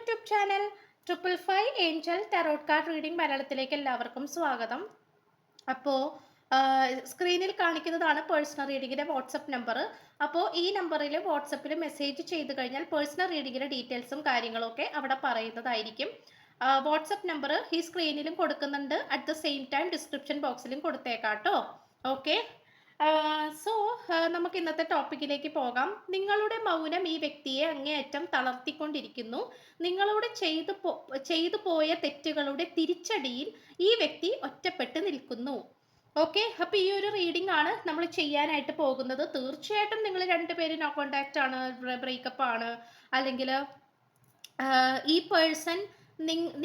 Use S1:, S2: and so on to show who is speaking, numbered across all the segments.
S1: YouTube channel triple five angel tarot card reading മലയാളത്തിലേക്ക് എല്ലാവർക്കും സ്വാഗതം. അപ്പോൾ സ്ക്രീനിൽ കാണിക്കുന്നതാണ് പേഴ്സണൽ റീഡിങ്ങിന്റെ വാട്സപ്പ് നമ്പർ. അപ്പോൾ ഈ നമ്പറിൽ വാട്സപ്പിൽ മെസ്സേജ് ചെയ്ത് കഴിഞ്ഞാൽ പേഴ്സണൽ റീഡിങ്ങിന്റെ ഡീറ്റെയിൽസും കാര്യങ്ങളൊക്കെ അവിടെ പറയുന്നതായിരിക്കും. വാട്സപ്പ് നമ്പർ ഈ സ്ക്രീനിലും കൊടുക്കുന്നുണ്ട്. At the same time description ബോക്സിലും കൊടുത്തേക്കാം കേട്ടോ. ഓക്കെ? സോ നമുക്ക് ഇന്നത്തെ ടോപ്പിക്കിലേക്ക് പോകാം. നിങ്ങളുടെ മൗനം ഈ വ്യക്തിയെ അങ്ങേയറ്റം തളർത്തിക്കൊണ്ടിരിക്കുന്നു. നിങ്ങളോട് ചെയ്തു പോ ചെയ്തു പോയ തെറ്റുകളുടെ തിരിച്ചടിയിൽ ഈ വ്യക്തി ഒറ്റപ്പെട്ട് നിൽക്കുന്നു. ഓക്കെ അപ്പൊ ഈ ഒരു റീഡിംഗ് ആണ് നമ്മൾ ചെയ്യാനായിട്ട് പോകുന്നത്. തീർച്ചയായിട്ടും നിങ്ങൾ രണ്ടുപേരും നോ കോണ്ടാക്റ്റ് ആണ് ബ്രേക്കപ്പ് ആണ്. അല്ലെങ്കിൽ ഈ പേഴ്സൺ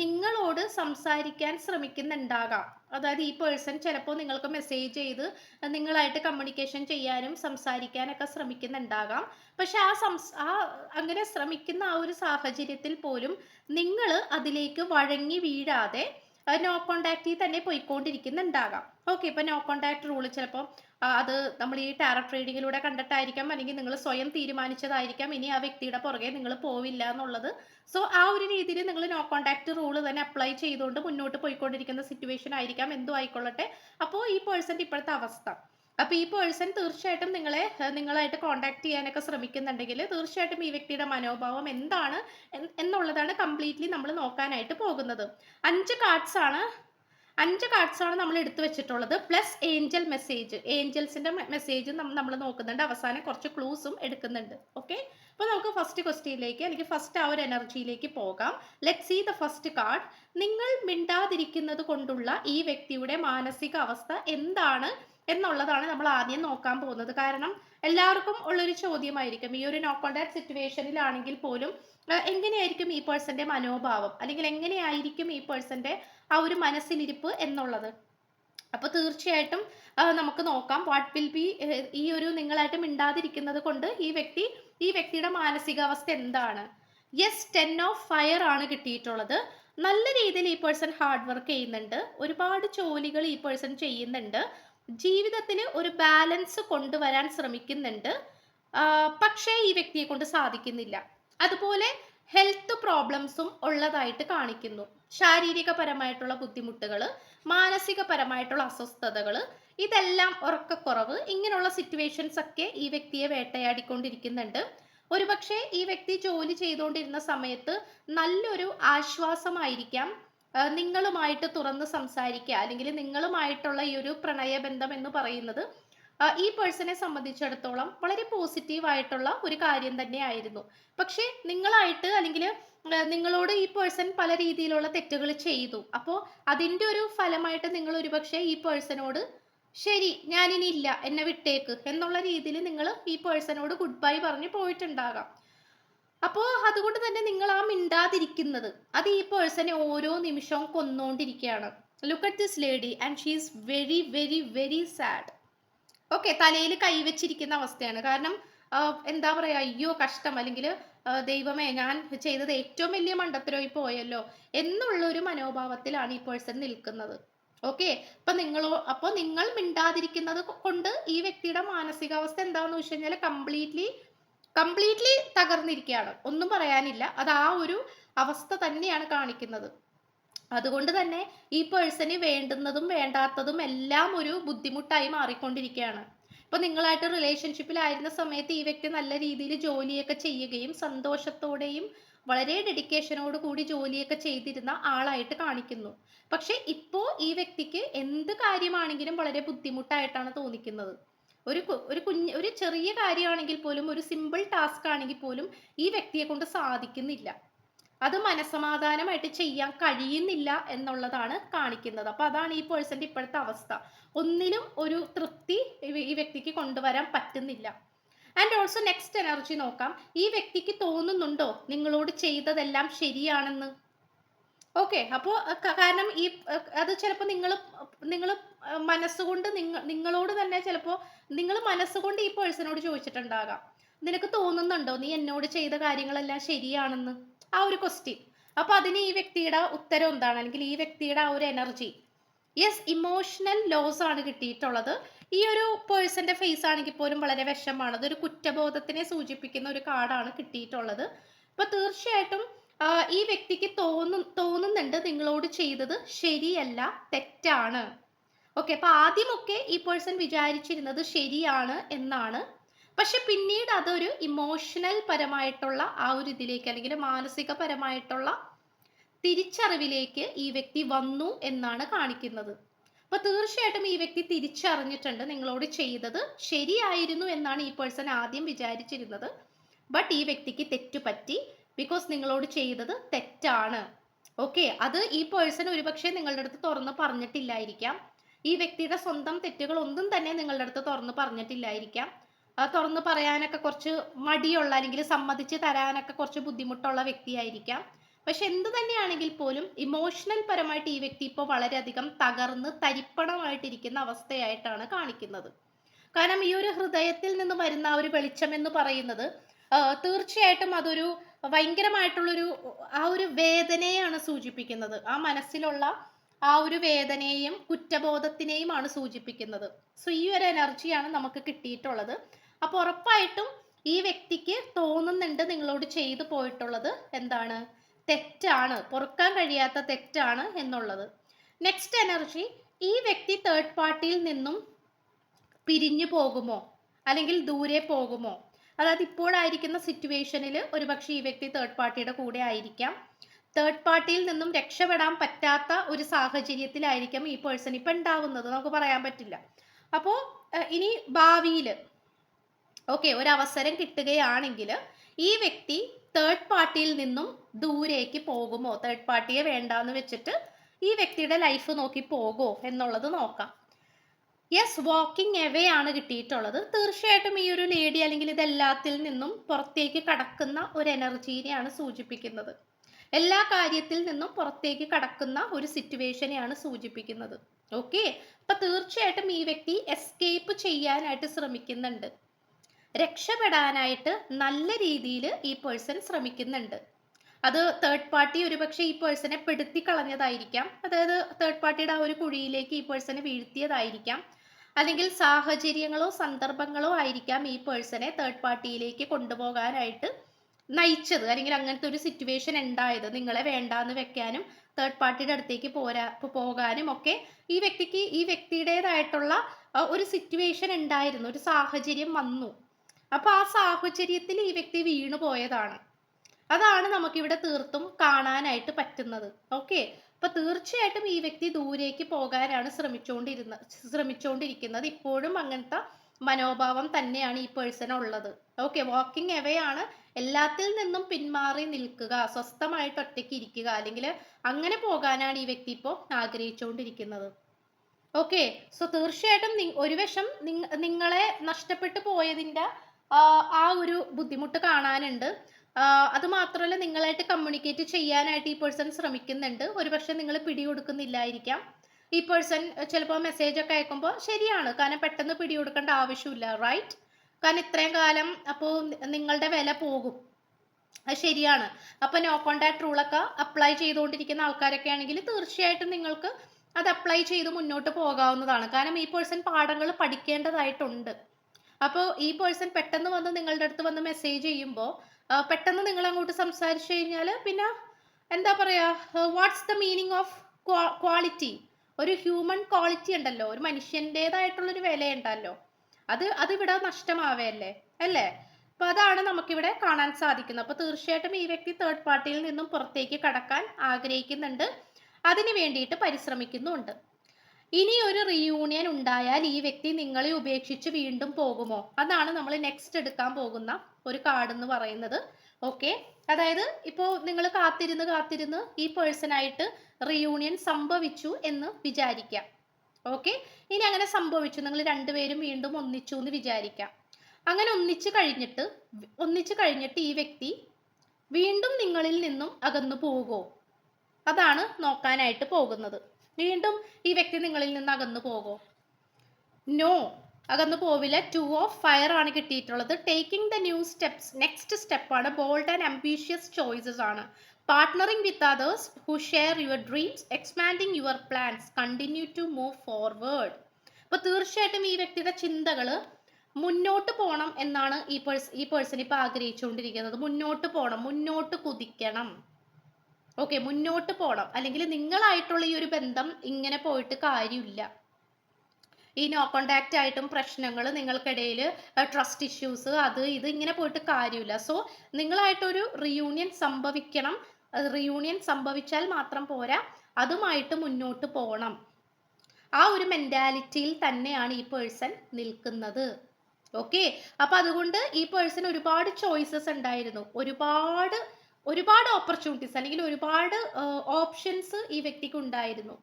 S1: നിങ്ങളോട് സംസാരിക്കാൻ ശ്രമിക്കുന്നുണ്ടാകാം. അതായത് ഈ പേഴ്സൺ ചിലപ്പോൾ നിങ്ങൾക്ക് മെസ്സേജ് ചെയ്ത് നിങ്ങളായിട്ട് കമ്മ്യൂണിക്കേഷൻ ചെയ്യാനും സംസാരിക്കാനൊക്കെ ശ്രമിക്കുന്നുണ്ടാകാം. പക്ഷെ ആ സംസ് ആ അങ്ങനെ ശ്രമിക്കുന്ന ആ ഒരു സാഹചര്യത്തിൽ പോലും നിങ്ങൾ അതിലേക്ക് വഴങ്ങി വീഴാതെ നോ കോണ്ടാക്റ്റിൽ തന്നെ പോയിക്കൊണ്ടിരിക്കുന്നുണ്ടാകാം. ഓക്കെ ഇപ്പം നോ കോണ്ടാക്ട് റൂൾ ചിലപ്പോൾ അത് നമ്മൾ ഈ ടാരറ്റ് ട്രേഡിങ്ങിലൂടെ കണ്ടിട്ടായിരിക്കാം അല്ലെങ്കിൽ നിങ്ങൾ സ്വയം തീരുമാനിച്ചതായിരിക്കാം ഇനി ആ വ്യക്തിയുടെ പുറകെ നിങ്ങൾ പോവില്ല എന്നുള്ളത്. സോ ആ ഒരു രീതിയിൽ നിങ്ങൾ നോ കോണ്ടാക്ട് റൂൾ തന്നെ അപ്ലൈ ചെയ്തുകൊണ്ട് മുന്നോട്ട് പോയിക്കൊണ്ടിരിക്കുന്ന സിറ്റുവേഷൻ ആയിരിക്കാം. എന്തു ആയിക്കൊള്ളട്ടെ? അപ്പോൾ ഈ പേഴ്സന്റെ ഇപ്പോഴത്തെ അവസ്ഥ. അപ്പോൾ ഈ പേഴ്സൺ തീർച്ചയായിട്ടും നിങ്ങളെ നിങ്ങളായിട്ട് കോണ്ടാക്ട് ചെയ്യാനൊക്കെ ശ്രമിക്കുന്നുണ്ടെങ്കിൽ തീർച്ചയായിട്ടും ഈ വ്യക്തിയുടെ മനോഭാവം എന്താണ് എന്നുള്ളതാണ് കംപ്ലീറ്റ്ലി നമ്മൾ നോക്കാനായിട്ട് പോകുന്നത്. അഞ്ച് കാർഡ്സ് ആണ് അഞ്ച് കാർഡ്സ് ആണ് നമ്മൾ എടുത്തു വെച്ചിട്ടുള്ളത്. പ്ലസ് ഏഞ്ചൽ മെസ്സേജ് ഏഞ്ചൽസിന്റെ മെസ്സേജ് നമ്മൾ നോക്കുന്നുണ്ട്. അവസാനം കുറച്ച് ക്ലൂസും എടുക്കുന്നുണ്ട്. ഓക്കെ അപ്പോൾ നമുക്ക് ഫസ്റ്റ് ക്വസ്റ്റ്യനിലേക്ക് അല്ലെങ്കിൽ ഫസ്റ്റ് ആ ഒരു എനർജിയിലേക്ക് പോകാം. Let see the first card നിങ്ങൾ മിണ്ടാതിരിക്കുന്നത് കൊണ്ടുള്ള ഈ വ്യക്തിയുടെ മാനസിക അവസ്ഥ എന്താണ് എന്നുള്ളതാണ് നമ്മൾ ആദ്യം നോക്കാൻ പോകുന്നത്. കാരണം എല്ലാവർക്കും ഉള്ളൊരു ചോദ്യമായിരിക്കും. ഈ ഒരു നോ സിറ്റുവേഷനിലാണെങ്കിൽ പോലും എങ്ങനെയായിരിക്കും ഈ പേഴ്സന്റെ മനോഭാവം? അല്ലെങ്കിൽ എങ്ങനെയായിരിക്കും ഈ പേഴ്സന്റെ ആ ഒരു മനസ്സിലിരിപ്പ് എന്നുള്ളത്? അപ്പോൾ തീർച്ചയായിട്ടും നമുക്ക് നോക്കാം. വാട്ട് വിൽ ബി ഈ ഒരു നിങ്ങളായിട്ട് മിണ്ടാതിരിക്കുന്നത് കൊണ്ട് ഈ വ്യക്തി ഈ വ്യക്തിയുടെ മാനസികാവസ്ഥ എന്താണ്? യെസ് ടെൻ ഓഫ് ഫയർ ആണ് കിട്ടിയിട്ടുള്ളത്. നല്ല രീതിയിൽ ഈ പേഴ്സൺ ഹാർഡ് വർക്ക് ചെയ്യുന്നുണ്ട്. ഒരുപാട് ജോലികൾ ഈ പേഴ്സൺ ചെയ്യുന്നുണ്ട്. ജീവിതത്തിൽ ഒരു ബാലൻസ് കൊണ്ടുവരാൻ ശ്രമിക്കുന്നുണ്ട്. പക്ഷേ ഈ വ്യക്തിയെ കൊണ്ട് സാധിക്കുന്നില്ല. അതുപോലെ ഹെൽത്ത് പ്രോബ്ലംസും ഉള്ളതായിട്ട് കാണിക്കുന്നു. ശാരീരികപരമായിട്ടുള്ള ബുദ്ധിമുട്ടുകൾ മാനസികപരമായിട്ടുള്ള അസ്വസ്ഥതകൾ ഇതെല്ലാം ഉറക്കക്കുറവ് ഇങ്ങനെയുള്ള സിറ്റുവേഷൻസ് ഒക്കെ ഈ വ്യക്തിയെ വേട്ടയാടിക്കൊണ്ടിരിക്കുന്നുണ്ട്. ഒരുപക്ഷെ ഈ വ്യക്തി ജോലി ചെയ്തുകൊണ്ടിരുന്ന സമയത്ത് നല്ലൊരു ആശ്വാസമായിരിക്കാം. നിങ്ങളുമായിട്ട് തുറന്ന് സംസാരിക്കുക അല്ലെങ്കിൽ നിങ്ങളുമായിട്ടുള്ള ഈ ഒരു പ്രണയബന്ധം എന്ന് പറയുന്നത് ഈ പേഴ്സണെ സംബന്ധിച്ചിടത്തോളം വളരെ പോസിറ്റീവ് ആയിട്ടുള്ള ഒരു കാര്യം തന്നെയായിരുന്നു. പക്ഷേ നിങ്ങളായിട്ട് അല്ലെങ്കിൽ നിങ്ങളോട് ഈ പേഴ്സൺ പല രീതിയിലുള്ള തെറ്റുകൾ ചെയ്തു. അപ്പോൾ അതിന്റെ ഒരു ഫലമായിട്ട് നിങ്ങൾ ഒരുപക്ഷെ ഈ പേഴ്സണോട് ശരി ഞാനിനി ഇല്ല എന്നെ വിട്ടേക്ക് എന്നുള്ള രീതിയിൽ നിങ്ങൾ ഈ പേഴ്സണോട് ഗുഡ് ബൈ പറഞ്ഞ് പോയിട്ടുണ്ടാകാം. അപ്പോൾ അതുകൊണ്ട് തന്നെ നിങ്ങൾ ആ മിണ്ടാതിരിക്കുന്നത് അത് ഈ പേഴ്സണെ ഓരോ നിമിഷവും കൊന്നുകൊണ്ടിരിക്കുകയാണ് look at this lady and she is very very very sad okay തലയിൽ കൈവച്ചിരിക്കുന്ന അവസ്ഥയാണ്. കാരണം എന്താ പറയുക അയ്യോ കഷ്ടം. അല്ലെങ്കിൽ ദൈവമേ ഞാൻ ചെയ്തത് ഏറ്റവും വലിയ മണ്ടത്തരമായി പോയല്ലോ എന്നുള്ള ഒരു മനോഭാവത്തിലാണ് ഈ പേഴ്സൺ നിൽക്കുന്നത്. ഓക്കെ അപ്പൊ നിങ്ങളോ അപ്പോൾ നിങ്ങൾ മിണ്ടാതിരിക്കുന്നത് കൊണ്ട് ഈ വ്യക്തിയുടെ മാനസികാവസ്ഥ എന്താണെന്ന് വെച്ച് കഴിഞ്ഞാൽ കംപ്ലീറ്റ്ലി കംപ്ലീറ്റ്ലി തകർന്നിരിക്കുകയാണ്. ഒന്നും പറയാനില്ല. അത് ആ ഒരു അവസ്ഥ തന്നെയാണ് കാണിക്കുന്നത്. അതുകൊണ്ട് തന്നെ ഈ പേഴ്സന് വേണ്ടുന്നതും വേണ്ടാത്തതും എല്ലാം ഒരു ബുദ്ധിമുട്ടായി മാറിക്കൊണ്ടിരിക്കുകയാണ്. ഇപ്പൊ നിങ്ങളായിട്ട് റിലേഷൻഷിപ്പിലായിരുന്ന സമയത്ത് ഈ വ്യക്തി നല്ല രീതിയിൽ ജോലിയൊക്കെ ചെയ്യുകയും സന്തോഷത്തോടെയും വളരെ ഡെഡിക്കേഷനോട് കൂടി ജോലിയൊക്കെ ചെയ്തിരുന്ന ആളായിട്ട് കാണിക്കുന്നു. പക്ഷെ ഇപ്പോ ഈ വ്യക്തിക്ക് എന്ത് കാര്യമാണെങ്കിലും വളരെ ബുദ്ധിമുട്ടായിട്ടാണ് തോന്നിക്കുന്നത്. ഒരു ഒരു കുഞ്ഞ് ഒരു ചെറിയ കാര്യമാണെങ്കിൽ പോലും ഒരു സിമ്പിൾ ടാസ്ക് ആണെങ്കിൽ പോലും ഈ വ്യക്തിയെ കൊണ്ട് സാധിക്കുന്നില്ല. അത് മനസമാധാനമായിട്ട് ചെയ്യാൻ കഴിയുന്നില്ല എന്നുള്ളതാണ് കാണിക്കുന്നത്. അപ്പൊ അതാണ് ഈ പേഴ്സന്റെ ഇപ്പോഴത്തെ അവസ്ഥ. ഒന്നിലും ഒരു തൃപ്തി ഈ വ്യക്തിക്ക് കൊണ്ടുവരാൻ പറ്റുന്നില്ല. ആൻഡ് ഓൾസോ നെക്സ്റ്റ് എനർജി നോക്കാം. ഈ വ്യക്തിക്ക് തോന്നുന്നുണ്ടോ? നിങ്ങളോട് ചെയ്തതെല്ലാം ശരിയാണെന്ന്. ഓക്കെ അപ്പോൾ കാരണം ഈ അത് ചിലപ്പോൾ നിങ്ങൾ നിങ്ങൾ മനസ്സുകൊണ്ട് നിങ്ങൾ നിങ്ങളോട് തന്നെ ചിലപ്പോൾ നിങ്ങൾ മനസ്സുകൊണ്ട് ഈ പേഴ്സണോട് ചോദിച്ചിട്ടുണ്ടാകാം. നിനക്ക് തോന്നുന്നുണ്ടോ? നീ എന്നോട് ചെയ്ത കാര്യങ്ങളെല്ലാം ശരിയാണെന്ന്. ആ ഒരു ക്വസ്റ്റ്യൻ അപ്പൊ അതിന് ഈ വ്യക്തിയുടെ ഉത്തരം എന്താണ്? അല്ലെങ്കിൽ ഈ വ്യക്തിയുടെ ആ ഒരു എനർജി യെസ് ഇമോഷണൽ ലോസ് ആണ് കിട്ടിയിട്ടുള്ളത്. ഈ ഒരു പേഴ്സന്റെ ഫേസ് ആണെങ്കിൽ പോലും വളരെ വിഷമാണ് അതൊരു കുറ്റബോധത്തിനെ സൂചിപ്പിക്കുന്ന ഒരു കാർഡാണ് കിട്ടിയിട്ടുള്ളത്. അപ്പൊ തീർച്ചയായിട്ടും ഈ വ്യക്തിക്ക് തോന്നു തോന്നുന്നുണ്ട് നിങ്ങളോട് ചെയ്തത് ശരിയല്ല തെറ്റാണ്. ഓക്കെ അപ്പൊ ആദ്യമൊക്കെ ഈ പേഴ്സൺ വിചാരിച്ചിരുന്നത് ശരിയാണ് എന്നാണ്. പക്ഷെ പിന്നീട് അതൊരു ഇമോഷണൽ പരമായിട്ടുള്ള ആ ഒരു ഇതിലേക്ക് അല്ലെങ്കിൽ മാനസികപരമായിട്ടുള്ള തിരിച്ചറിവിലേക്ക് ഈ വ്യക്തി വന്നു എന്നാണ് കാണിക്കുന്നത്. അപ്പൊ തീർച്ചയായിട്ടും ഈ വ്യക്തി തിരിച്ചറിഞ്ഞിട്ടുണ്ട് നിങ്ങളോട് ചെയ്തത് ശരിയായിരുന്നു എന്നാണ് ഈ പേഴ്സൺ ആദ്യം വിചാരിച്ചിരുന്നത്. ബട്ട് ഈ വ്യക്തിക്ക് തെറ്റുപറ്റി ബിക്കോസ് നിങ്ങളോട് ചെയ്തത് തെറ്റാണ്. ഓക്കെ അത് ഈ പേഴ്സൺ ഒരുപക്ഷെ നിങ്ങളുടെ അടുത്ത് തുറന്ന് പറഞ്ഞിട്ടില്ലായിരിക്കാം. ഈ വ്യക്തിയുടെ സ്വന്തം തെറ്റുകൾ ഒന്നും തന്നെ നിങ്ങളുടെ അടുത്ത് തുറന്ന് പറഞ്ഞിട്ടില്ലായിരിക്കാം. തുറന്ന് പറയാനൊക്കെ കുറച്ച് മടിയുള്ള അല്ലെങ്കിൽ സമ്മതിച്ച് തരാനൊക്കെ കുറച്ച് ബുദ്ധിമുട്ടുള്ള വ്യക്തിയായിരിക്കാം. പക്ഷെ എന്ത് തന്നെയാണെങ്കിൽ പോലും ഇമോഷണൽ പരമായിട്ട് ഈ വ്യക്തി ഇപ്പോൾ വളരെയധികം തകർന്ന് തരിപ്പണമായിട്ടിരിക്കുന്ന അവസ്ഥയായിട്ടാണ് കാണിക്കുന്നത്. കാരണം ഈ ഒരു ഹൃദയത്തിൽ നിന്ന് വരുന്ന ഒരു വെളിച്ചം എന്ന് പറയുന്നത് തീർച്ചയായിട്ടും അതൊരു ഭയങ്കരമായിട്ടുള്ളൊരു ആ ഒരു വേദനയാണ് സൂചിപ്പിക്കുന്നത്. ആ മനസ്സിലുള്ള ആ ഒരു വേദനയെയും കുറ്റബോധത്തിനെയുമാണ് സൂചിപ്പിക്കുന്നത്. സോ ഈ ഒരു എനർജിയാണ് നമുക്ക് കിട്ടിയിട്ടുള്ളത്. അപ്പോൾ ഉറപ്പായിട്ടും ഈ വ്യക്തിക്ക് തോന്നുന്നുണ്ട് നിങ്ങളോട് ചെയ്തു പോയിട്ടുള്ളത് എന്താണ്? തെറ്റാണ്. പൊറുക്കാൻ കഴിയാത്ത തെറ്റാണ് എന്നുള്ളത്. നെക്സ്റ്റ് എനർജി ഈ വ്യക്തി തേർഡ് പാർട്ടിയിൽ നിന്നും പിരിഞ്ഞു പോകുമോ? അല്ലെങ്കിൽ ദൂരെ പോകുമോ? അതായത് ഇപ്പോഴായിരിക്കുന്ന സിറ്റുവേഷനിൽ ഒരുപക്ഷെ ഈ വ്യക്തി തേർഡ് പാർട്ടിയുടെ കൂടെ ആയിരിക്കാം. തേർഡ് പാർട്ടിയിൽ നിന്നും രക്ഷപ്പെടാൻ പറ്റാത്ത ഒരു സാഹചര്യത്തിലായിരിക്കാം ഈ പേഴ്സൺ ഇപ്പം ഉണ്ടാവുന്നത്. നമുക്ക് പറയാൻ പറ്റില്ല. അപ്പോൾ ഇനി ഭാവിയിൽ ഓക്കെ ഒരു അവസരം കിട്ടുകയാണെങ്കിൽ ഈ വ്യക്തി തേർഡ് പാർട്ടിയിൽ നിന്നും ദൂരേക്ക് പോകുമോ? തേർഡ് പാർട്ടിയെ വേണ്ടാന്ന് വെച്ചിട്ട് ഈ വ്യക്തിയുടെ ലൈഫ് നോക്കി പോകുമോ എന്നുള്ളത് നോക്കാം. യെസ് വാക്കിംഗ് എവേ ആണ് കിട്ടിയിട്ടുള്ളത്. തീർച്ചയായിട്ടും ഈ ഒരു ലേഡി അല്ലെങ്കിൽ ഇതെല്ലാത്തിൽ നിന്നും പുറത്തേക്ക് കടക്കുന്ന ഒരു എനർജീനെയാണ് സൂചിപ്പിക്കുന്നത്. എല്ലാ കാര്യത്തിൽ നിന്നും പുറത്തേക്ക് കടക്കുന്ന ഒരു സിറ്റുവേഷനെയാണ് സൂചിപ്പിക്കുന്നത്. ഓക്കെ അപ്പൊ തീർച്ചയായിട്ടും ഈ വ്യക്തി എസ്കേപ്പ് ചെയ്യാനായിട്ട് ശ്രമിക്കുന്നുണ്ട്. രക്ഷപ്പെടാനായിട്ട് നല്ല രീതിയിൽ ഈ പേഴ്സൺ ശ്രമിക്കുന്നുണ്ട്. അത് തേർഡ് പാർട്ടി ഒരുപക്ഷെ ഈ പേഴ്സണെ പെടുത്തി കളഞ്ഞതായിരിക്കാം. അതായത് തേർഡ് പാർട്ടിയുടെ ആ ഒരു കുഴിയിലേക്ക് ഈ പേഴ്സണെ വീഴ്ത്തിയതായിരിക്കാം. അല്ലെങ്കിൽ സാഹചര്യങ്ങളോ സന്ദർഭങ്ങളോ ആയിരിക്കാം ഈ പേഴ്സണെ തേർഡ് പാർട്ടിയിലേക്ക് കൊണ്ടുപോകാനായിട്ട് നയിച്ചത്. അല്ലെങ്കിൽ അങ്ങനത്തെ ഒരു സിറ്റുവേഷൻ ഉണ്ടായത്. നിങ്ങളെ വേണ്ടാന്ന് വെക്കാനും തേർഡ് പാർട്ടിയുടെ അടുത്തേക്ക് പോരാ പോകാനും ഒക്കെ ഈ വ്യക്തിക്ക് ഈ വ്യക്തിയുടേതായിട്ടുള്ള ഒരു സിറ്റുവേഷൻ ഉണ്ടായിരുന്നു. ഒരു സാഹചര്യം വന്നു. അപ്പൊ ആ സാഹചര്യത്തിൽ ഈ വ്യക്തി വീണു പോയതാണ്. അതാണ് നമുക്കിവിടെ തീർത്തും കാണാനായിട്ട് പറ്റുന്നത്. ഓക്കെ? അപ്പൊ തീർച്ചയായിട്ടും ഈ വ്യക്തി ദൂരേക്ക് പോകാനാണ് ശ്രമിച്ചുകൊണ്ടിരുന്ന ശ്രമിച്ചുകൊണ്ടിരിക്കുന്നത് ഇപ്പോഴും അങ്ങനത്തെ മനോഭാവം തന്നെയാണ് ഈ പേഴ്സൺ ഉള്ളത്. ഓക്കെ? വാക്കിംഗ് എവേ ആണ് എല്ലാത്തിൽ നിന്നും പിന്മാറി നിൽക്കുക സ്വസ്ഥമായിട്ട് ഒറ്റയ്ക്ക് ഇരിക്കുക അല്ലെങ്കിൽ അങ്ങനെ പോകാനാണ് ഈ വ്യക്തി ഇപ്പോൾ ആഗ്രഹിച്ചുകൊണ്ടിരിക്കുന്നത് ഓക്കെ? സോ തീർച്ചയായിട്ടും ഒരു വശം നിങ്ങളെ നഷ്ടപ്പെട്ടു പോയതിന്റെ ആ ഒരു ബുദ്ധിമുട്ട് കാണാനുണ്ട്. അത് മാത്രമല്ല നിങ്ങളായിട്ട് കമ്മ്യൂണിക്കേറ്റ് ചെയ്യാനായിട്ട് ഈ പേഴ്സൺ ശ്രമിക്കുന്നുണ്ട്. ഒരുപക്ഷെ നിങ്ങൾ പിടികൊടുക്കുന്നില്ലായിരിക്കാം. ഈ പേഴ്സൺ ചിലപ്പോൾ മെസ്സേജ് ഒക്കെ അയക്കുമ്പോൾ ശരിയാണ്. കാരണം പെട്ടെന്ന് പിടികൊടുക്കേണ്ട ആവശ്യമില്ല റൈറ്റ് കാരണം ഇത്രയും കാലം അപ്പോൾ നിങ്ങളുടെ വില പോകും. അത് ശരിയാണ്. അപ്പോൾ നോ കോണ്ടാക്ട് റൂളൊക്കെ അപ്ലൈ ചെയ്തുകൊണ്ടിരിക്കുന്ന ആൾക്കാരൊക്കെ ആണെങ്കിൽ തീർച്ചയായിട്ടും നിങ്ങൾക്ക് അത് അപ്ലൈ ചെയ്ത് മുന്നോട്ട് പോകാവുന്നതാണ്. കാരണം ഈ പേഴ്സൺ പാഠങ്ങൾ പഠിക്കേണ്ടതായിട്ടുണ്ട്. അപ്പോൾ ഈ പേഴ്സൺ പെട്ടെന്ന് വന്ന് നിങ്ങളുടെ അടുത്ത് വന്ന് മെസ്സേജ് ചെയ്യുമ്പോൾ പെട്ടെന്ന് നിങ്ങൾ അങ്ങോട്ട് സംസാരിച്ചു കഴിഞ്ഞാൽ പിന്നെ എന്താ പറയുക what's the meaning of quality ഒരു ഹ്യൂമൻ ക്വാളിറ്റി ഉണ്ടല്ലോ ഒരു മനുഷ്യന്റെതായിട്ടുള്ളൊരു വിലയുണ്ടല്ലോ. അത് അതിവിടെ നഷ്ടമാവേയല്ലേ അല്ലേ? അപ്പോൾ അതാണ് നമുക്കിവിടെ കാണാൻ സാധിക്കുന്നത്. അപ്പോൾ തീർച്ചയായിട്ടും ഈ വ്യക്തി തേർഡ് പാർട്ടിയിൽ നിന്നും പുറത്തേക്ക് കടക്കാൻ ആഗ്രഹിക്കുന്നുണ്ട്. അതിനു വേണ്ടിയിട്ട് പരിശ്രമിക്കുന്നുണ്ട് ഇനി ഒരു റീയൂണിയൻ ഉണ്ടായാൽ ഈ വ്യക്തി നിങ്ങളെ ഉപേക്ഷിച്ച് വീണ്ടും പോകുമോ? അതാണ് നമ്മൾ നെക്സ്റ്റ് എടുക്കാൻ പോകുന്ന ഒരു കാർഡ് എന്ന് പറയുന്നത്. ഓക്കെ അതായത് ഇപ്പോൾ നിങ്ങൾ കാത്തിരുന്ന് കാത്തിരുന്ന് ഈ പേഴ്സണായിട്ട് റീയൂണിയൻ സംഭവിച്ചു എന്ന് വിചാരിക്കാം ഓക്കെ ഇനി അങ്ങനെ സംഭവിച്ചു. നിങ്ങൾ രണ്ടുപേരും വീണ്ടും ഒന്നിച്ചു എന്ന് വിചാരിക്കാം അങ്ങനെ ഒന്നിച്ചു കഴിഞ്ഞിട്ട് ഒന്നിച്ചു കഴിഞ്ഞിട്ട് ഈ വ്യക്തി വീണ്ടും നിങ്ങളിൽ നിന്നും അകന്നു പോകുമോ? അതാണ് നോക്കാനായിട്ട് പോകുന്നത്. വീണ്ടും ഈ വ്യക്തി നിങ്ങളിൽ നിന്ന് അകന്നു പോകുമോ? നോ അകന്നു പോവില്ല. ടു ഓഫ് ഫയർ ആണ് കിട്ടിയിട്ടുള്ളത്. Taking the new steps next സ്റ്റെപ്പാണ് ബോൾഡ് ആൻഡ് അംബീഷ്യസ് ചോയ്സസ് ആണ്. Partnering with others who share your dreams expanding your plans continue to move forward അപ്പോൾ തീർച്ചയായിട്ടും ഈ വ്യക്തിയുടെ ചിന്തകൾ മുന്നോട്ട് പോകണം എന്നാണ് ഈ പേഴ്സ് ഈ പേഴ്സൺ ഇപ്പോൾ ആഗ്രഹിച്ചുകൊണ്ടിരിക്കുന്നത്. മുന്നോട്ട് പോകണം മുന്നോട്ട് കുതിക്കണം. ഓക്കെ മുന്നോട്ട് പോകണം അല്ലെങ്കിൽ നിങ്ങളായിട്ടുള്ള ഈ ഒരു ബന്ധം ഇങ്ങനെ പോയിട്ട് കാര്യമില്ല. ഈ നോ കോണ്ടാക്റ്റ് ആയിട്ടും പ്രശ്നങ്ങൾ നിങ്ങൾക്കിടയിൽ ട്രസ്റ്റ് ഇഷ്യൂസ് അത് ഇത് ഇങ്ങനെ പോയിട്ട് കാര്യമില്ല. സോ നിങ്ങളായിട്ടൊരു റിയൂണിയൻ സംഭവിക്കണം. റിയൂണിയൻ സംഭവിച്ചാൽ മാത്രം പോരാ. അതുമായിട്ട് മുന്നോട്ട് പോകണം ആ ഒരു മെന്റാലിറ്റിയിൽ തന്നെയാണ് ഈ പേഴ്സൺ നിൽക്കുന്നത്. ഓക്കെ അപ്പൊ അതുകൊണ്ട് ഈ പേഴ്സൺ ഒരുപാട് ചോയ്സസ് ഉണ്ടായിരുന്നു. ഒരുപാട് ഒരുപാട് ഓപ്പർച്യൂണിറ്റീസ് അല്ലെങ്കിൽ ഒരുപാട് ഓപ്ഷൻസ് ഈ വ്യക്തിക്ക് ഉണ്ടായിരുന്നു.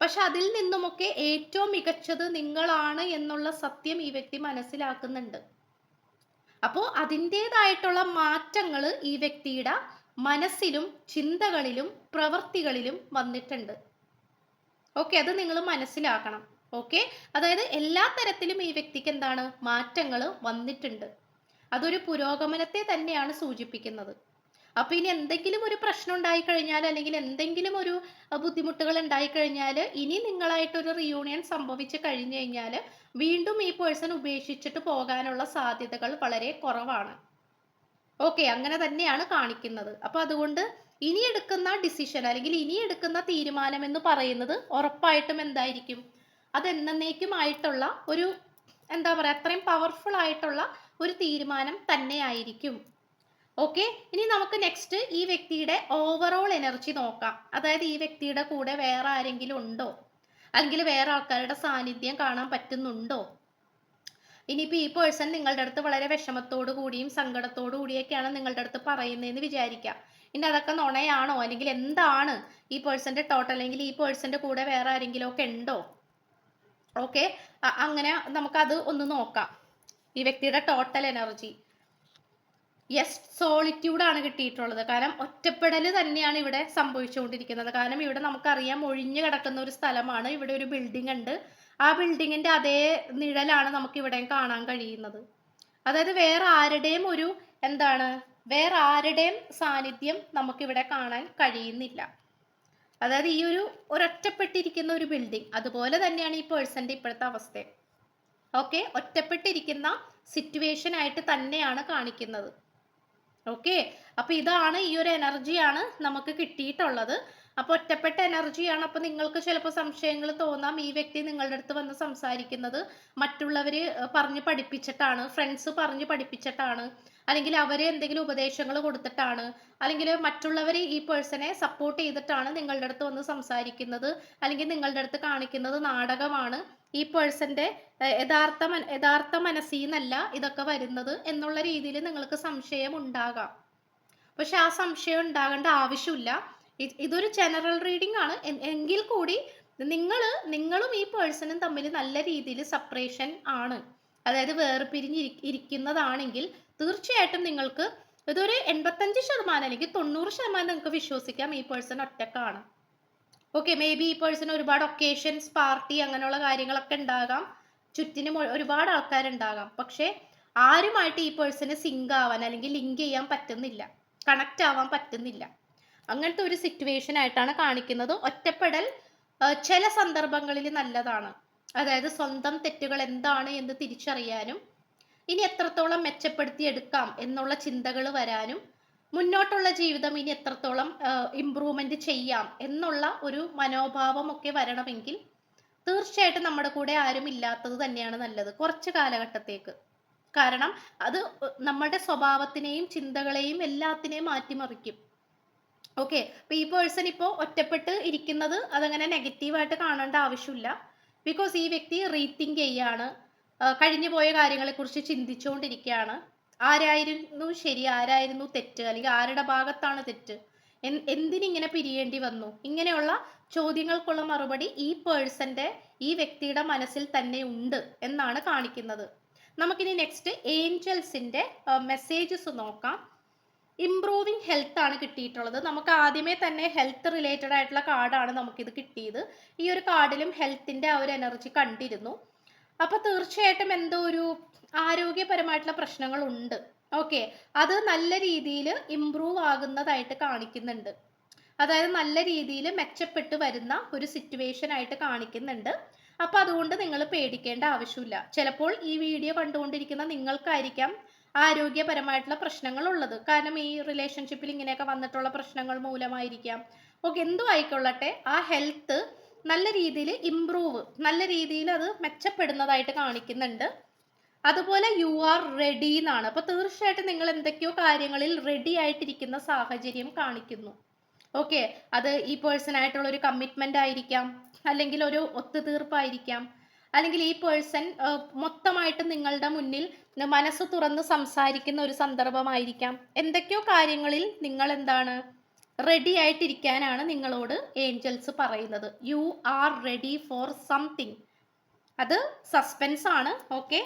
S1: പക്ഷെ അതിൽ നിന്നുമൊക്കെ ഏറ്റവും മികച്ചത് നിങ്ങളാണ് എന്നുള്ള സത്യം ഈ വ്യക്തി മനസ്സിലാക്കുന്നുണ്ട്. അപ്പോൾ അതിന്റെതായിട്ടുള്ള മാറ്റങ്ങൾ ഈ വ്യക്തിയുടെ മനസ്സിലും ചിന്തകളിലും പ്രവൃത്തികളിലും വന്നിട്ടുണ്ട്. ഓക്കെ അത് നിങ്ങൾ മനസ്സിലാക്കണം. ഓക്കെ അതായത് എല്ലാ തരത്തിലും ഈ വ്യക്തിക്ക് എന്താണ്? മാറ്റങ്ങൾ വന്നിട്ടുണ്ട്. അതൊരു പുരോഗമനത്തെ തന്നെയാണ് സൂചിപ്പിക്കുന്നത്. അപ്പൊ ഇനി എന്തെങ്കിലും ഒരു പ്രശ്നം ഉണ്ടായി കഴിഞ്ഞാൽ അല്ലെങ്കിൽ എന്തെങ്കിലും ഒരു ബുദ്ധിമുട്ടുകൾ ഉണ്ടായി കഴിഞ്ഞാൽ ഇനി നിങ്ങളായിട്ട് ഒരു റിയൂണിയൻ സംഭവിച്ചു കഴിഞ്ഞു കഴിഞ്ഞാൽ വീണ്ടും ഈ പേഴ്സൺ ഉപേക്ഷിച്ചിട്ട് പോകാനുള്ള സാധ്യതകൾ വളരെ കുറവാണ്. ഓക്കെ അങ്ങനെ തന്നെയാണ് കാണിക്കുന്നത്. അപ്പൊ അതുകൊണ്ട് ഇനി എടുക്കുന്ന ഡിസിഷൻ അല്ലെങ്കിൽ ഇനി എടുക്കുന്ന തീരുമാനം എന്ന് പറയുന്നത് ഉറപ്പായിട്ടും എന്തായിരിക്കും? അത് എന്നേക്കുമായിട്ടുള്ള ഒരു എന്താ പറയുക അത്രയും പവർഫുൾ ആയിട്ടുള്ള ഒരു തീരുമാനം തന്നെയായിരിക്കും ഓക്കെ ഇനി നമുക്ക് നെക്സ്റ്റ് ഈ വ്യക്തിയുടെ ഓവറോൾ എനർജി നോക്കാം. അതായത് ഈ വ്യക്തിയുടെ കൂടെ വേറെ ആരെങ്കിലും ഉണ്ടോ? അല്ലെങ്കിൽ വേറെ ആൾക്കാരുടെ സാന്നിധ്യം കാണാൻ പറ്റുന്നുണ്ടോ? ഇനിയിപ്പോൾ ഈ പേഴ്സൺ നിങ്ങളുടെ അടുത്ത് വളരെ വിഷമത്തോടു കൂടിയും സങ്കടത്തോടു കൂടിയൊക്കെയാണ് നിങ്ങളുടെ അടുത്ത് പറയുന്നതെന്ന് വിചാരിക്കാം ഇനി അതൊക്കെ നുണയാണോ? അല്ലെങ്കിൽ എന്താണ് ഈ പേഴ്സന്റെ ടോട്ടൽ അല്ലെങ്കിൽ ഈ പേഴ്സന്റെ കൂടെ വേറെ ആരെങ്കിലും ഒക്കെ ഉണ്ടോ ഓക്കെ അങ്ങനെ നമുക്കത് ഒന്ന് നോക്കാം. ഈ വ്യക്തിയുടെ ടോട്ടൽ എനർജി യെസ് സോളിറ്റ്യൂഡാണ് കിട്ടിയിട്ടുള്ളത്. കാരണം ഒറ്റപ്പെടൽ തന്നെയാണ് ഇവിടെ സംഭവിച്ചുകൊണ്ടിരിക്കുന്നത്. കാരണം ഇവിടെ നമുക്കറിയാം ഒഴിഞ്ഞു കിടക്കുന്ന ഒരു സ്ഥലമാണ്. ഇവിടെ ഒരു ബിൽഡിംഗ് ഉണ്ട്. ആ ബിൽഡിങ്ങിന്റെ അതേ നിഴലാണ് നമുക്ക് ഇവിടെ കാണാൻ കഴിയുന്നത്. അതായത് വേറെ ആരുടെയും ഒരു എന്താണ് വേറെ ആരുടെയും സാന്നിധ്യം നമുക്കിവിടെ കാണാൻ കഴിയുന്നില്ല. അതായത് ഈ ഒരു ഒരൊറ്റപ്പെട്ടിരിക്കുന്ന ഒരു ബിൽഡിംഗ് അതുപോലെ തന്നെയാണ് ഈ പേഴ്സന്റെ ഇപ്പോഴത്തെ അവസ്ഥ. ഓക്കെ ഒറ്റപ്പെട്ടിരിക്കുന്ന സിറ്റുവേഷൻ ആയിട്ട് തന്നെയാണ് കാണിക്കുന്നത്. ഓക്കെ അപ്പൊ ഇതാണ് ഈ ഒരു എനർജിയാണ് നമുക്ക് കിട്ടിയിട്ടുള്ളത്. അപ്പൊ ഒറ്റപ്പെട്ട എനർജിയാണ് അപ്പൊ നിങ്ങൾക്ക് ചിലപ്പോൾ സംശയങ്ങൾ തോന്നാം. ഈ വ്യക്തി നിങ്ങളുടെ അടുത്ത് വന്ന് സംസാരിക്കുന്നത് മറ്റുള്ളവര് പറഞ്ഞു പഠിപ്പിച്ചിട്ടാണ് ഫ്രണ്ട്സ് പറഞ്ഞ് പഠിപ്പിച്ചിട്ടാണ് അല്ലെങ്കിൽ അവർ എന്തെങ്കിലും ഉപദേശങ്ങൾ കൊടുത്തിട്ടാണ് അല്ലെങ്കിൽ മറ്റുള്ളവർ ഈ പേഴ്സണെ സപ്പോർട്ട് ചെയ്തിട്ടാണ് നിങ്ങളുടെ അടുത്ത് വന്ന് സംസാരിക്കുന്നത് അല്ലെങ്കിൽ നിങ്ങളുടെ അടുത്ത് കാണിക്കുന്നത് നാടകമാണ്. ഈ പേഴ്സന്റെ യഥാർത്ഥ യഥാർത്ഥ മനസ്സിൽ നിന്നല്ല ഇതൊക്കെ വരുന്നത് എന്നുള്ള രീതിയിൽ നിങ്ങൾക്ക് സംശയം ഉണ്ടാകാം. പക്ഷെ ആ സംശയം ഉണ്ടാകേണ്ട ആവശ്യമില്ല. ഇതൊരു ജനറൽ റീഡിംഗ് ആണ്. എങ്കിൽ കൂടി നിങ്ങൾ നിങ്ങളും ഈ പേഴ്സണും തമ്മിൽ നല്ല രീതിയിൽ സെപ്പറേഷൻ ആണ്. അതായത് വേർപിരിഞ്ഞ് ഇരിക്കുന്നതാണെങ്കിൽ തീർച്ചയായിട്ടും നിങ്ങൾക്ക് ഇതൊരു എൺപത്തഞ്ച് ശതമാനം അല്ലെങ്കിൽ തൊണ്ണൂറ് ശതമാനം നിങ്ങൾക്ക് വിശ്വസിക്കാം ഈ പേഴ്സൺ ഒറ്റക്കാണ്. ഓക്കെ മേ ബി ഈ പേഴ്സൺ ഒരുപാട് ഒക്കേഷൻസ് പാർട്ടി അങ്ങനെയുള്ള കാര്യങ്ങളൊക്കെ ഉണ്ടാകാം. ചുറ്റിനും ഒരുപാട് ആൾക്കാരുണ്ടാകാം. പക്ഷേ ആരുമായിട്ട് ഈ പേഴ്സണ് സിങ്ക് ആവാൻ അല്ലെങ്കിൽ ലിങ്ക് ചെയ്യാൻ പറ്റുന്നില്ല. കണക്റ്റ് ആവാൻ പറ്റുന്നില്ല. അങ്ങനത്തെ ഒരു സിറ്റുവേഷൻ ആയിട്ടാണ് കാണിക്കുന്നത്. ഒറ്റപ്പെടൽ ചില സന്ദർഭങ്ങളിൽ നല്ലതാണ്. അതായത് സ്വന്തം തെറ്റുകൾ എന്താണ് എന്ന് തിരിച്ചറിയാനും ഇനി എത്രത്തോളം മെച്ചപ്പെടുത്തിയെടുക്കാം എന്നുള്ള ചിന്തകൾ വരാനും മുന്നോട്ടുള്ള ജീവിതം ഇനി എത്രത്തോളം ഇമ്പ്രൂവ്മെന്റ് ചെയ്യാം എന്നുള്ള ഒരു മനോഭാവമൊക്കെ വരണമെങ്കിൽ തീർച്ചയായിട്ടും നമ്മുടെ കൂടെ ആരും ഇല്ലാത്തത് തന്നെയാണ് നല്ലത് കുറച്ച് കാലഘട്ടത്തേക്ക്. കാരണം അത് നമ്മുടെ സ്വഭാവത്തിനെയും ചിന്തകളെയും എല്ലാത്തിനെയും മാറ്റിമറിക്കും. ഓക്കെ ഈ പേഴ്സൺ ഇപ്പോൾ ഒറ്റപ്പെട്ട് ഇരിക്കുന്നത് അതങ്ങനെ നെഗറ്റീവായിട്ട് കാണേണ്ട ആവശ്യമില്ല. ബിക്കോസ് ഈ വ്യക്തി റീത്തിങ്ക് ചെയ്യാണ്. കഴിഞ്ഞു പോയ കാര്യങ്ങളെക്കുറിച്ച് ചിന്തിച്ചുകൊണ്ടിരിക്കുകയാണ് ആരായിരുന്നു ശരി ആരായിരുന്നു തെറ്റ് അല്ലെങ്കിൽ ആരുടെ ഭാഗത്താണ് തെറ്റ്? എന്തിനിങ്ങനെ പിരിയേണ്ടി വന്നു? ഇങ്ങനെയുള്ള ചോദ്യങ്ങൾക്കുള്ള മറുപടി ഈ പേഴ്സന്റെ ഈ വ്യക്തിയുടെ മനസ്സിൽ തന്നെ ഉണ്ട് എന്നാണ് കാണിക്കുന്നത്. നമുക്കിനി നെക്സ്റ്റ് ഏഞ്ചൽസിന്റെ മെസ്സേജസ് നോക്കാം. ഇംപ്രൂവിങ് ഹെൽത്ത് ആണ് കിട്ടിയിട്ടുള്ളത്. നമുക്ക് ആദ്യമേ തന്നെ ഹെൽത്ത് റിലേറ്റഡ് ആയിട്ടുള്ള കാർഡാണ് നമുക്കിത് കിട്ടിയത്. ഈ ഒരു കാർഡിലും ഹെൽത്തിന്റെ ആ ഒരു എനർജി കണ്ടിരുന്നു. അപ്പോൾ തീർച്ചയായിട്ടും എന്തോ ഒരു ആരോഗ്യപരമായിട്ടുള്ള പ്രശ്നങ്ങൾ ഉണ്ട്. ഓക്കെ അത് നല്ല രീതിയിൽ ഇമ്പ്രൂവ് ആകുന്നതായിട്ട് കാണിക്കുന്നുണ്ട്. അതായത് നല്ല രീതിയിൽ മെച്ചപ്പെട്ട് വരുന്ന ഒരു സിറ്റുവേഷൻ ആയിട്ട് കാണിക്കുന്നുണ്ട്. അപ്പോൾ അതുകൊണ്ട് നിങ്ങൾ പേടിക്കേണ്ട ആവശ്യമില്ല. ചിലപ്പോൾ ഈ വീഡിയോ കണ്ടുകൊണ്ടിരിക്കുന്ന നിങ്ങൾക്കായിരിക്കാം ആരോഗ്യപരമായിട്ടുള്ള പ്രശ്നങ്ങൾ ഉള്ളത് കാരണം ഈ റിലേഷൻഷിപ്പിൽ ഇങ്ങനെയൊക്കെ വന്നിട്ടുള്ള പ്രശ്നങ്ങൾ മൂലമായിരിക്കാം. ഓക്കെ എന്തും ആയിക്കൊള്ളട്ടെ ആ ഹെൽത്ത് നല്ല രീതിയിൽ ഇമ്പ്രൂവ് നല്ല രീതിയിൽ അത് മെച്ചപ്പെടുന്നതായിട്ട് കാണിക്കുന്നുണ്ട്. അതുപോലെ യു ആർ റെഡി എന്നാണ്. അപ്പോൾ തീർച്ചയായിട്ടും നിങ്ങൾ എന്തൊക്കെയോ കാര്യങ്ങളിൽ റെഡി ആയിട്ടിരിക്കുന്ന സാഹചര്യം കാണിക്കുന്നു. ഓക്കെ അത് ഈ പേഴ്സൺ ആയിട്ടുള്ള ഒരു കമ്മിറ്റ്മെന്റ് ആയിരിക്കാം. അല്ലെങ്കിൽ ഒരു ഒത്തുതീർപ്പായിരിക്കാം. അല്ലെങ്കിൽ ഈ പേഴ്സൺ മൊത്തമായിട്ട് നിങ്ങളുടെ മുന്നിൽ മനസ്സ് തുറന്ന് സംസാരിക്കുന്ന ഒരു സന്ദർഭമായിരിക്കാം. എന്തൊക്കെയോ കാര്യങ്ങളിൽ നിങ്ങൾ എന്താണ് റെഡി ആയിട്ടിരിക്കാനാണ് നിങ്ങളോട് ഏഞ്ചൽസ് പറയുന്നത്. You are ready for something അത് സസ്പെൻസ് ആണ്. ഓക്കെ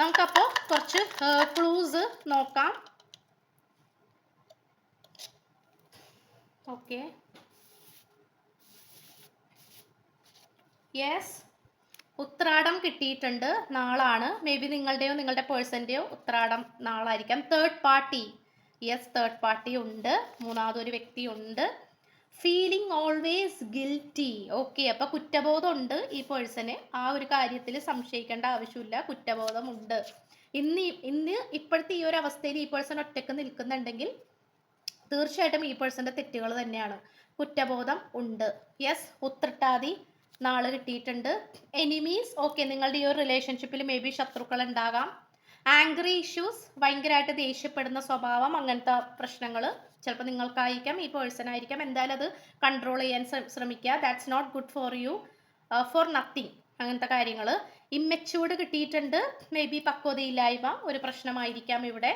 S1: നമുക്കപ്പോ കുറച്ച് ക്ലൂസ് നോക്കാം. ഓക്കെ യെസ് ഉത്രാടം കിട്ടിയിട്ടുണ്ട് നാളാണ്. മേ ബി നിങ്ങളുടെയോ നിങ്ങളുടെ പേഴ്സന്റെയോ ഉത്രാടം നാളായിരിക്കാം. Third party yes third party ഉണ്ട്. മൂന്നാമതൊരു വ്യക്തി ഉണ്ട് ഫീലിംഗ് ഓൾവേസ് ഗിൽറ്റി ഓക്കെ അപ്പോൾ കുറ്റബോധം ഉണ്ട് ഈ പേഴ്സണെ ആ ഒരു കാര്യത്തിൽ സംശയിക്കേണ്ട ആവശ്യമില്ല. കുറ്റബോധമുണ്ട് ഇന്ന് ഇന്ന് ഇപ്പോഴത്തെ ഈ ഒരു അവസ്ഥയിൽ ഈ പേഴ്സൺ ഒറ്റയ്ക്ക് നിൽക്കുന്നുണ്ടെങ്കിൽ തീർച്ചയായിട്ടും ഈ പേഴ്സന്റെ തെറ്റുകൾ തന്നെയാണ്. കുറ്റബോധം ഉണ്ട്. യെസ് ഉത്രട്ടാതി നാൾ കിട്ടിയിട്ടുണ്ട്. എനിമീസ് ഓക്കെ നിങ്ങളുടെ ഈ ഒരു റിലേഷൻഷിപ്പിൽ മേ ബി ശത്രുക്കൾ ഉണ്ടാകാം ആംഗ്രി ഇഷ്യൂസ് ഭയങ്കരമായിട്ട് ദേഷ്യപ്പെടുന്ന സ്വഭാവം അങ്ങനത്തെ പ്രശ്നങ്ങൾ ചിലപ്പോൾ നിങ്ങൾക്കായിരിക്കാം ഈ പേഴ്സൺ ആയിരിക്കാം. എന്തായാലും അത് കൺട്രോൾ ചെയ്യാൻ ശ്രമിക്കുക. That's not good for you for nothing അങ്ങനത്തെ കാര്യങ്ങൾ ഇമ്മച്യൂർഡ് കിട്ടിയിട്ടുണ്ട് മേ ബി പക്വതയില്ലായ്മ ഒരു പ്രശ്നമായിരിക്കാം ഇവിടെ.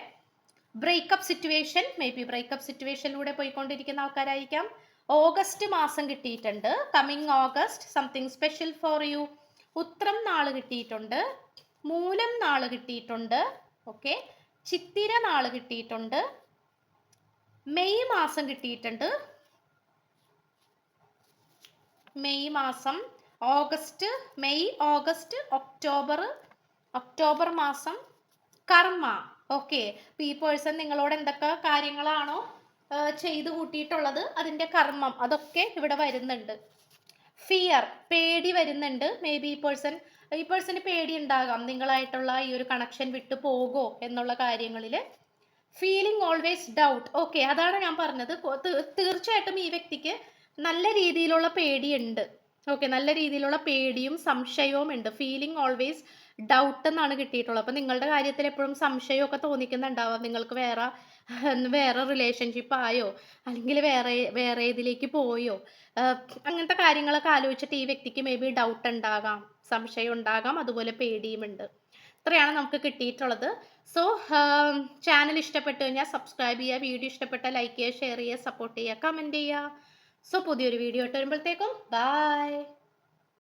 S1: Breakup situation maybe breakup സിറ്റുവേഷനിലൂടെ പോയിക്കൊണ്ടിരിക്കുന്ന ആൾക്കാരായിരിക്കാം. ഓഗസ്റ്റ് മാസം കിട്ടിയിട്ടുണ്ട്. Coming August something special for you ഉത്രം നാൾ കിട്ടിയിട്ടുണ്ട്. മൂലം നാൾ കിട്ടിയിട്ടുണ്ട്. ഓക്കെ ചിത്തിര നാൾ കിട്ടിയിട്ടുണ്ട്. മെയ് മാസം കിട്ടിയിട്ടുണ്ട്. മെയ് മാസം. August May August October October മാസം. കർമ്മ. ഓക്കെ ഈ പേഴ്സൺ നിങ്ങളോട് എന്തൊക്കെ കാര്യങ്ങളാണോ? ചെയ്തു കൂട്ടിയിട്ടുള്ളത് അതിന്റെ കർമ്മം. അതൊക്കെ ഇവിടെ വരുന്നുണ്ട്. ഫിയർ പേടി വരുന്നുണ്ട്. മേ ബി ഈ പേഴ്സൺ ഈ പേഴ്സണ് പേടി ഉണ്ടാകാം. നിങ്ങളായിട്ടുള്ള ഈ ഒരു കണക്ഷൻ വിട്ടു പോകോ എന്നുള്ള കാര്യങ്ങളിൽ. ഫീലിംഗ് ഓൾവേസ് ഡൗട്ട് ഓക്കെ അതാണ് ഞാൻ പറഞ്ഞത്. തീർച്ചയായിട്ടും ഈ വ്യക്തിക്ക് നല്ല രീതിയിലുള്ള പേടിയുണ്ട്. ഓക്കെ നല്ല രീതിയിലുള്ള പേടിയും സംശയവും ഉണ്ട്. ഫീലിംഗ് ഓൾവേസ് ഡൗട്ട് എന്നാണ് കിട്ടിയിട്ടുള്ളത്. അപ്പം നിങ്ങളുടെ കാര്യത്തിൽ എപ്പോഴും സംശയമൊക്കെ തോന്നിക്കുന്നുണ്ടാവാം. നിങ്ങൾക്ക് വേറെ വേറെ റിലേഷൻഷിപ്പ് ആയോ? അല്ലെങ്കിൽ വേറെ വേറെ ഇതിലേക്ക് പോയോ? അങ്ങനത്തെ കാര്യങ്ങളൊക്കെ ആലോചിച്ചിട്ട് ഈ വ്യക്തിക്ക് മേ ബി ഡൗട്ട് ഉണ്ടാകാം സംശയം ഉണ്ടാകാം അതുപോലെ പേടിയുമുണ്ട് ഇത്രയാണ് നമുക്ക് കിട്ടിയിട്ടുള്ളത്. സോ ചാനൽ ഇഷ്ടപ്പെട്ടു കഴിഞ്ഞാൽ സബ്സ്ക്രൈബ് ചെയ്യുക വീഡിയോ ഇഷ്ടപ്പെട്ട ലൈക്ക് ചെയ്യുക ഷെയർ ചെയ്യുക സപ്പോർട്ട് ചെയ്യുക കമന്റ് ചെയ്യുക. സോ പുതിയൊരു വീഡിയോ ഇട്ട് വരുമ്പോഴത്തേക്കും ബൈ